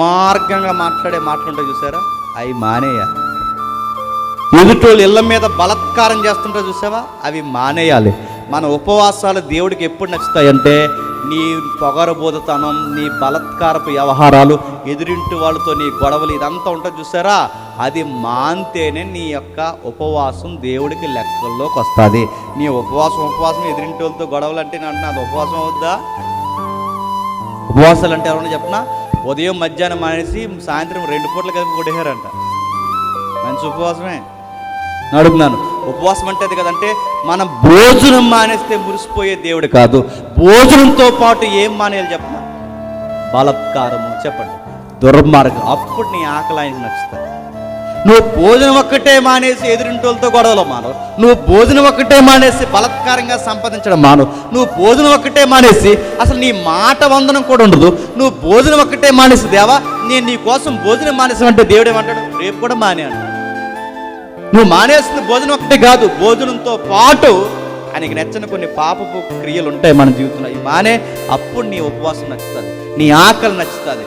దుర్మార్గంగా మాట్లాడే మాటలుంటాయి చూసారా? అవి మానేయాలి ఎదుటోళ్ళు ఇళ్ళ మీద బలత్కారం చేస్తుంటే చూసావా? అవి మానేయాలి. మన ఉపవాసాలు దేవుడికి ఎప్పుడు నచ్చుతాయంటే నీ పొగరబోధతనం నీ బలత్కారపు వ్యవహారాలు ఎదురింటి వాళ్ళతో నీ గొడవలు ఇదంతా ఉంటుంది చూసారా? అది మాంతేనే నీ యొక్క ఉపవాసం దేవుడికి లెక్కల్లోకి వస్తుంది. నీ ఉపవాసం ఉపవాసం ఎదురింటి వాళ్ళతో గొడవలు అంటే నేను అది ఉపవాసం అవుద్దా? ఉపవాసాలు అంటే ఎవరన్నా చెప్పనా? ఉదయం మధ్యాహ్నం మానేసి సాయంత్రం రెండు పూటలు కలిపి కొట్టేశారంట. మంచి ఉపవాసమే. అడుగుతున్నాను ఉపవాసం అంటే అది కదంటే మనం భోజనం మానేస్తే మురిసిపోయే దేవుడు కాదు. భోజనంతో పాటు ఏం మానేయాలి చెప్పనా? బలత్కారము చెప్పండి. దుర్మార్గం. అప్పుడు నీ ఆకలి ఆయనకు నచ్చుతాను నువ్వు భోజనం ఒక్కటే మానేసి ఎదురింటోళ్ళతో గొడవలు మాను నువ్వు భోజనం ఒక్కటే మానేసి బలత్కారంగా సంపాదించడం మాను నువ్వు భోజనం ఒక్కటే మానేసి అసలు నీ మాట వందనం కూడా ఉండదు. నువ్వు భోజనం ఒక్కటే మానేసి దేవా నేను నీ కోసం భోజనం మానేసామంటే దేవుడు ఏమంటాడు? రేపు కూడా మానే నువ్వు మానేసిన భోజనం ఒక్కటే కాదు భోజనంతో పాటు ఆయనకి నచ్చని కొన్ని పాపపు క్రియలు ఉంటాయి మన జీవితంలో. మానే అప్పుడు నీ ఉపవాసం నచ్చుతుంది. నీ ఆకలి నచ్చుతుంది.